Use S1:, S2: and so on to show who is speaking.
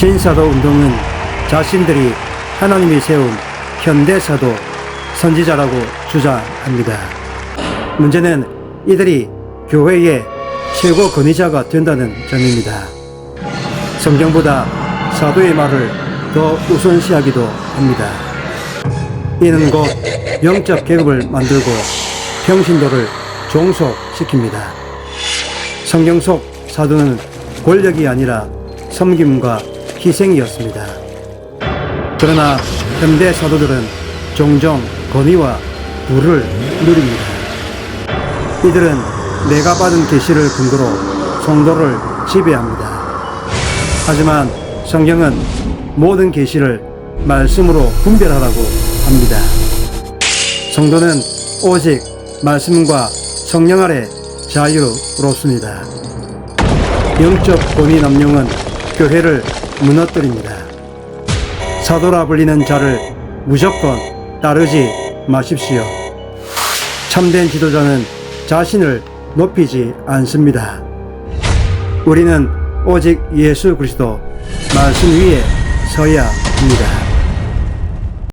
S1: 신사도 운동은 자신들이 하나님이 세운 현대사도 선지자라고 주장합니다. 문제는 이들이 교회의 최고 권위자가 된다는 점입니다. 성경보다 사도의 말을 더 우선시하기도 합니다. 이는 곧 영적 계급을 만들고 평신도를 종속시킵니다. 성경 속 사도는 권력이 아니라 섬김과 희생이었습니다. 그러나 현대 사도들은 종종 권위와 부를 누립니다. 이들은 내가 받은 계시를 근거로 성도를 지배합니다. 하지만 성경은 모든 계시를 말씀으로 분별하라고 합니다. 성도는 오직 말씀과 성령 아래 자유롭습니다. 영적 권위 남용은 교회를 무너뜨립니다. 사도라 불리는 자를 무조건 따르지 마십시오. 참된 지도자는 자신을 높이지 않습니다. 우리는 오직 예수 그리스도 말씀 위에 서야 합니다.